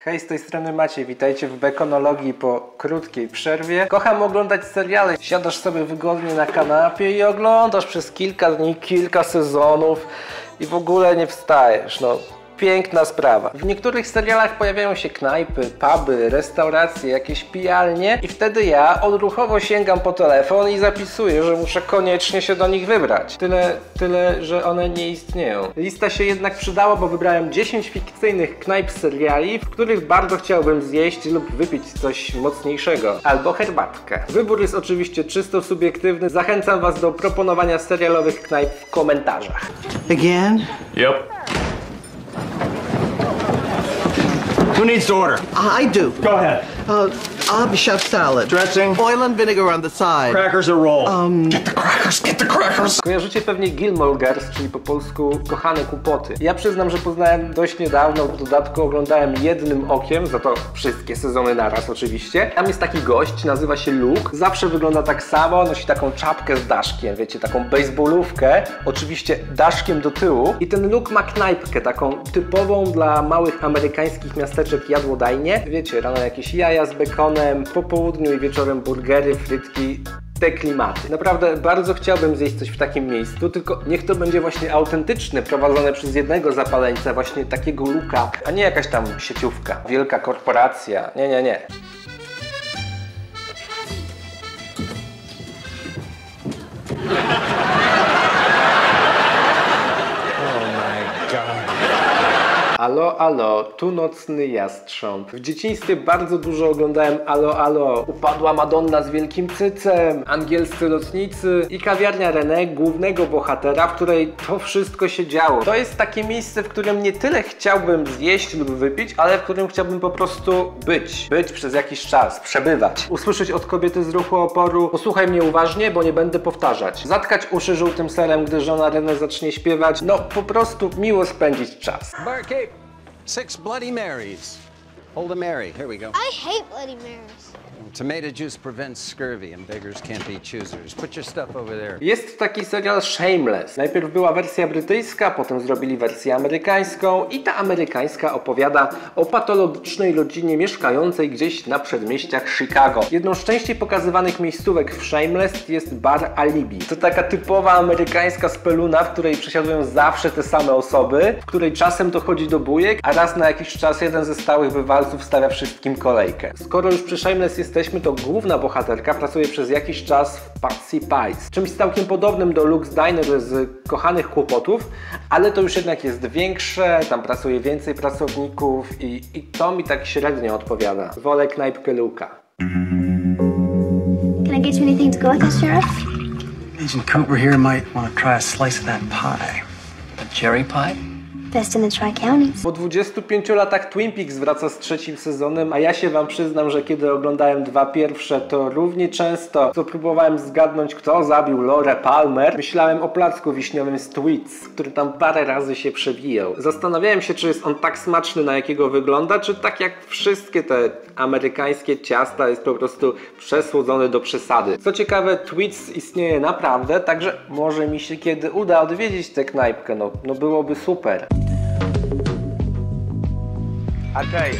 Hej, z tej strony Maciej, witajcie w Bekonologii po krótkiej przerwie. Kocham oglądać seriale. Siadasz sobie wygodnie na kanapie i oglądasz przez kilka dni, kilka sezonów i w ogóle nie wstajesz. No, piękna sprawa. W niektórych serialach pojawiają się knajpy, puby, restauracje, jakieś pijalnie i wtedy ja odruchowo sięgam po telefon i zapisuję, że muszę koniecznie się do nich wybrać. Tyle, tyle, że one nie istnieją. Lista się jednak przydała, bo wybrałem 10 fikcyjnych knajp seriali, w których bardzo chciałbym zjeść lub wypić coś mocniejszego. Albo herbatkę. Wybór jest oczywiście czysto subiektywny. Zachęcam Was do proponowania serialowych knajp w komentarzach. Again? Yep. Who needs to order? I do. Go ahead. Uh, I'll have a chef salad. Dressing? Oil and vinegar on the side. Crackers or roll? Get the crackers, get the crackers! Kojarzycie pewnie Gilmore Girls, czyli po polsku kochane kłopoty. Ja przyznam, że poznałem dość niedawno, w dodatku oglądałem jednym okiem, za to wszystkie sezony naraz oczywiście. Tam jest taki gość, nazywa się Luke, zawsze wygląda tak samo, nosi taką czapkę z daszkiem, wiecie, taką baseballówkę, oczywiście daszkiem do tyłu i ten Luke ma knajpkę, taką typową dla małych amerykańskich miasteczek jadłodajnie. Wiecie, rano jakieś jaja z bekonem, po południu i wieczorem burgery, frytki, te klimaty. Naprawdę bardzo chciałbym zjeść coś w takim miejscu, tylko niech to będzie właśnie autentyczne, prowadzone przez jednego zapaleńca, właśnie takiego luka, a nie jakaś tam sieciówka, wielka korporacja. Nie, nie, nie. Alo, alo, tu nocny jastrząb. W dzieciństwie bardzo dużo oglądałem Alo, alo. Upadła Madonna z wielkim cycem, angielscy lotnicy i kawiarnia René, głównego bohatera, w której to wszystko się działo. To jest takie miejsce, w którym nie tyle chciałbym zjeść lub wypić, ale w którym chciałbym po prostu być. Być przez jakiś czas, przebywać. Usłyszeć od kobiety z ruchu oporu, posłuchaj mnie uważnie, bo nie będę powtarzać. Zatkać uszy żółtym serem, gdy żona René zacznie śpiewać. No, po prostu miło spędzić czas. Barkeep, six Bloody Marys. Hold a Mary. Here we go. I hate Bloody Marys. Tomato juice prevents scurvy, and beggars can't be choosers. Put your stuff over there. Jest taki serial Shameless. Najpierw była wersja brytyjska, potem zrobili wersję amerykańską i ta amerykańska opowiada o patologicznej rodzinie mieszkającej gdzieś na przedmieściach Chicago. Jedną z częściej pokazywanych miejscówek w Shameless jest bar Alibi. To taka typowa amerykańska speluna, w której przesiadują zawsze te same osoby, w której czasem dochodzi do bujek, a raz na jakiś czas jeden ze stałych wywalców stawia wszystkim kolejkę. Skoro już przy Shameless jesteśmy, to główna bohaterka pracuje przez jakiś czas w Patsy Pies, czymś całkiem podobnym do Luke's Diner z kochanych kłopotów, ale to już jednak jest większe, tam pracuje więcej pracowników i, i to mi tak średnio odpowiada. Wolę knajpkę Luka. Can I get you anything to go with this, Sheriff? Agent Cooper here might want to try a slice of that pie. A cherry pie? Best in the Tri-Counties. Po 25 latach Twin Peaks wraca z trzecim sezonem, a ja się wam przyznam, że kiedy oglądałem dwa pierwsze, to równie często, co próbowałem zgadnąć, kto zabił Lorę Palmer, myślałem o placku wiśniowym z Tweets, który tam parę razy się przewijał. Zastanawiałem się, czy jest on tak smaczny, na jakiego wygląda, czy tak jak wszystkie te amerykańskie ciasta jest po prostu przesłodzony do przesady. Co ciekawe, Tweets istnieje naprawdę, także może mi się kiedy uda odwiedzić tę knajpkę, no, no byłoby super. I tell you,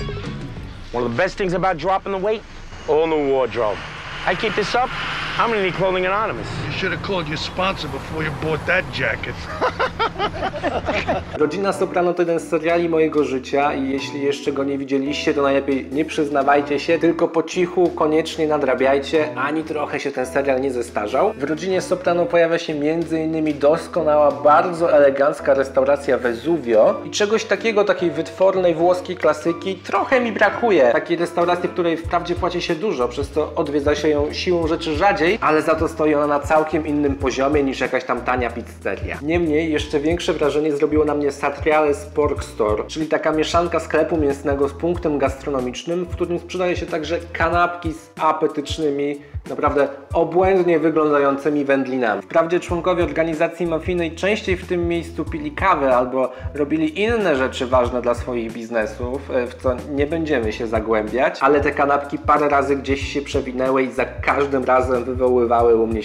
one of the best things about dropping the weight, all the wardrobe. I keep this up, I'm gonna need Clothing Anonymous. Should have called your sponsor before you bought that jacket. Rodzina Soprano to jeden z seriali mojego życia i jeśli jeszcze go nie widzieliście, to najlepiej nie przyznawajcie się, tylko po cichu koniecznie nadrabiajcie, ani trochę się ten serial nie zestarzał. W Rodzinie Soprano pojawia się m.in. doskonała, bardzo elegancka restauracja Vesuvio i czegoś takiego, takiej wytwornej włoskiej klasyki trochę mi brakuje. Takiej restauracji, w której wprawdzie płaci się dużo, przez co odwiedza się ją siłą rzeczy rzadziej, ale za to stoi ona na całkiem innym poziomie niż jakaś tam tania pizzeria. Niemniej jeszcze większe wrażenie zrobiło na mnie Satriales Pork Store, czyli taka mieszanka sklepu mięsnego z punktem gastronomicznym, w którym sprzedaje się także kanapki z apetycznymi, naprawdę obłędnie wyglądającymi wędlinami. Wprawdzie członkowie organizacji mafijnej częściej w tym miejscu pili kawę albo robili inne rzeczy ważne dla swoich biznesów, e, w co nie będziemy się zagłębiać, ale te kanapki parę razy gdzieś się przewinęły i za każdym razem wywoływały u mnie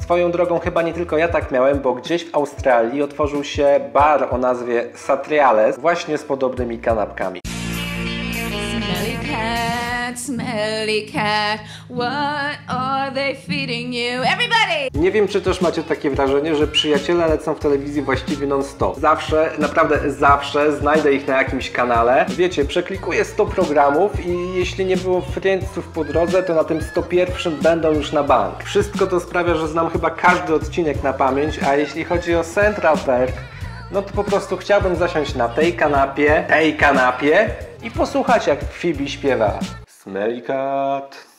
Swoją drogą chyba nie tylko ja tak miałem, bo gdzieś w Australii otworzył się bar o nazwie Satriales właśnie z podobnymi kanapkami. Smelly cat. What are they feeding you? Everybody! Nie wiem, czy też macie takie wrażenie, że przyjaciele lecą w telewizji właściwie non-stop. Zawsze, naprawdę zawsze znajdę ich na jakimś kanale. Wiecie, przeklikuję 100 programów i jeśli nie było Friendsów po drodze, to na tym 101 będą już na bank. Wszystko to sprawia, że znam chyba każdy odcinek na pamięć, a jeśli chodzi o Central Perk, no to po prostu chciałbym zasiąść na tej kanapie, tej kanapie i posłuchać jak Phoebe śpiewa Smelly cat.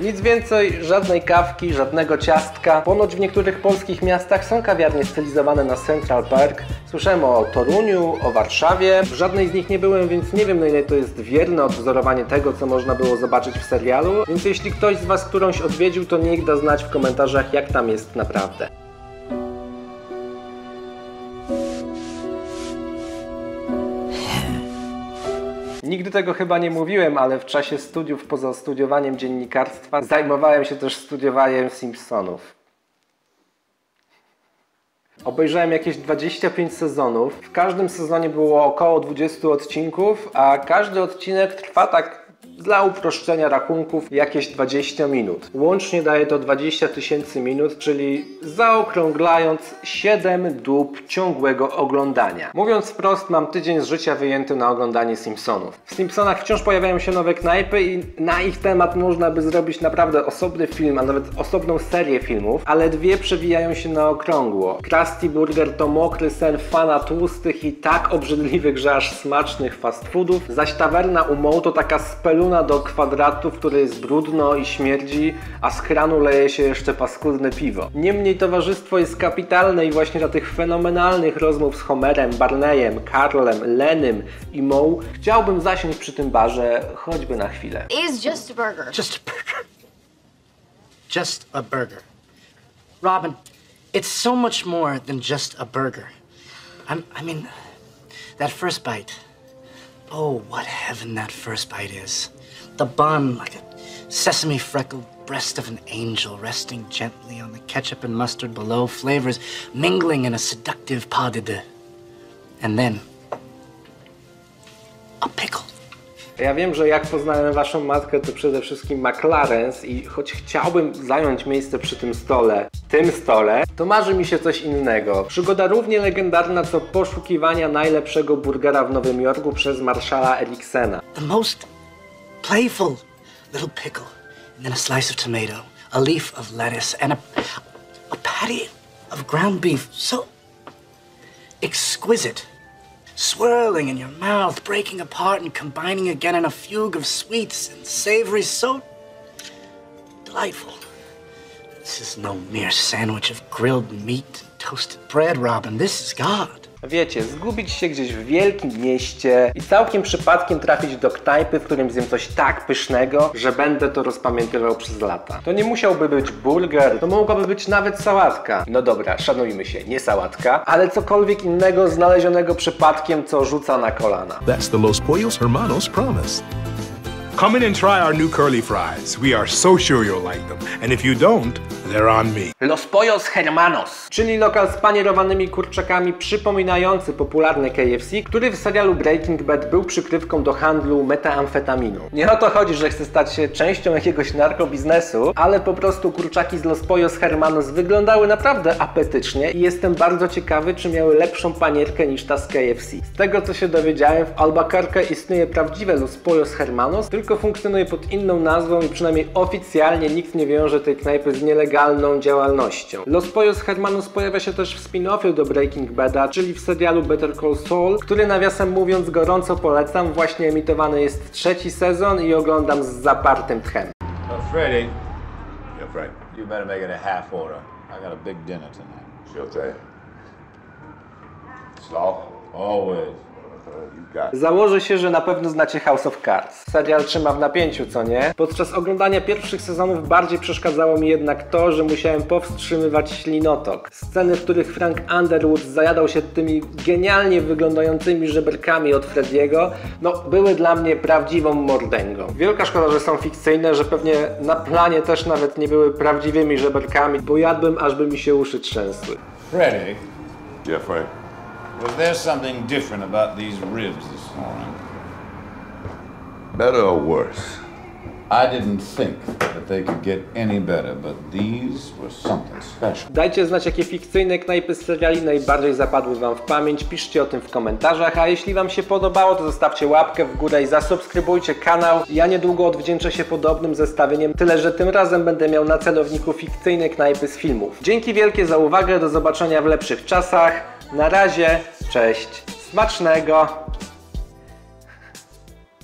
Nic więcej, żadnej kawki, żadnego ciastka. Ponoć w niektórych polskich miastach są kawiarnie stylizowane na Central Park. Słyszałem o Toruniu, o Warszawie. W żadnej z nich nie byłem, więc nie wiem na ile to jest wierne odwzorowanie tego, co można było zobaczyć w serialu. Więc jeśli ktoś z Was którąś odwiedził, to niech da znać w komentarzach, jak tam jest naprawdę. Nigdy tego chyba nie mówiłem, ale w czasie studiów poza studiowaniem dziennikarstwa zajmowałem się też studiowaniem Simpsonów. Obejrzałem jakieś 25 sezonów. W każdym sezonie było około 20 odcinków, a każdy odcinek trwa tak dla uproszczenia rachunków jakieś 20 minut. Łącznie daje to 20 tysięcy minut, czyli zaokrąglając 7 dób ciągłego oglądania. Mówiąc wprost, mam tydzień z życia wyjęty na oglądanie Simpsonów. W Simpsonach wciąż pojawiają się nowe knajpy i na ich temat można by zrobić naprawdę osobny film, a nawet osobną serię filmów, ale dwie przewijają się na okrągło. Krusty Burger to mokry sen fana tłustych i tak obrzydliwych, że aż smacznych fast foodów, zaś tawerna u Moe to taka speluna do kwadratu, w której jest brudno i śmierdzi, a z kranu leje się jeszcze paskudne piwo. Niemniej towarzystwo jest kapitalne i właśnie dla tych fenomenalnych rozmów z Homerem, Barneyem, Carlem, Lenym i Moe chciałbym zasiąść przy tym barze choćby na chwilę. It's just a burger. Just a burger. Just a burger. Robin, it's so much more than just a burger. I'm, I mean, that first bite. Oh, what heaven that first bite is. The bun, like a sesame freckled breast of an angel resting gently on the ketchup and mustard below, flavors mingling in a seductive pas de deux. And then, a pickle. Ja wiem, że jak poznałem waszą matkę, to przede wszystkim McLaren's i choć chciałbym zająć miejsce przy tym stole, tym stole, to marzy mi się coś innego. Przygoda równie legendarna co poszukiwania najlepszego burgera w Nowym Jorku przez marszala Eriksena. The most playful little pickle, and then a slice of tomato, a leaf of lettuce, and a, a patty of ground beef. So exquisite. Swirling in your mouth, breaking apart and combining again in a fugue of sweets and savories. So delightful. This is no mere sandwich of grilled meat and toasted bread, Robin. This is God. Wiecie, zgubić się gdzieś w wielkim mieście i całkiem przypadkiem trafić do knajpy, w którym zjem coś tak pysznego, że będę to rozpamiętywał przez lata. To nie musiałby być burger, to mogłaby być nawet sałatka. No dobra, szanujmy się, nie sałatka, ale cokolwiek innego znalezionego przypadkiem, co rzuca na kolana. That's the Los Pollos Hermanos promise. Come in and try our new curly fries. We are so sure you'll like them. And if you don't, they're on me. Los Pollos Hermanos, czyli lokal z panierowanymi kurczakami przypominający popularny KFC, który w serialu Breaking Bad był przykrywką do handlu metamfetaminu. Nie o to chodzi, że chce stać się częścią jakiegoś narkobiznesu, ale po prostu kurczaki z Los Pollos Hermanos wyglądały naprawdę apetycznie i jestem bardzo ciekawy, czy miały lepszą panierkę niż ta z KFC. Z tego co się dowiedziałem, w Albuquerque istnieje prawdziwe Los Pollos Hermanos, tylko funkcjonuje pod inną nazwą i przynajmniej oficjalnie nikt nie wiąże tej knajpy z nielegalną działalnością. Los Pollos Hermanos pojawia się też w spin-offie do Breaking Bada, czyli w serialu Better Call Saul, który nawiasem mówiąc gorąco polecam, właśnie emitowany jest trzeci sezon i oglądam z zapartym tchem. Uh, Freddie. Yeah, Frank. You better make it a half order. I got a big dinner tonight. Slaw? Always. You got it. Założę się, że na pewno znacie House of Cards. Serial trzyma w napięciu, co nie? Podczas oglądania pierwszych sezonów bardziej przeszkadzało mi jednak to, że musiałem powstrzymywać ślinotok. Sceny, w których Frank Underwood zajadał się tymi genialnie wyglądającymi żeberkami od Frediego, no były dla mnie prawdziwą mordęgą. Wielka szkoda, że są fikcyjne, że pewnie na planie też nawet nie były prawdziwymi żeberkami, bo jadłem aż by mi się uszy trzęsły. Freddie. Yeah, Frank. Was there something different about these ribs this morning? Better or worse? I didn't think that they could get any better, but these were something special. Dajcie znać, jakie fikcyjne knajpy z seriali najbardziej zapadły Wam w pamięć. Piszcie o tym w komentarzach, a jeśli Wam się podobało, to zostawcie łapkę w górę i zasubskrybujcie kanał. Ja niedługo odwdzięczę się podobnym zestawieniem, tyle że tym razem będę miał na celowniku fikcyjne knajpy z filmów. Dzięki wielkie za uwagę, do zobaczenia w lepszych czasach. Na razie, cześć, smacznego!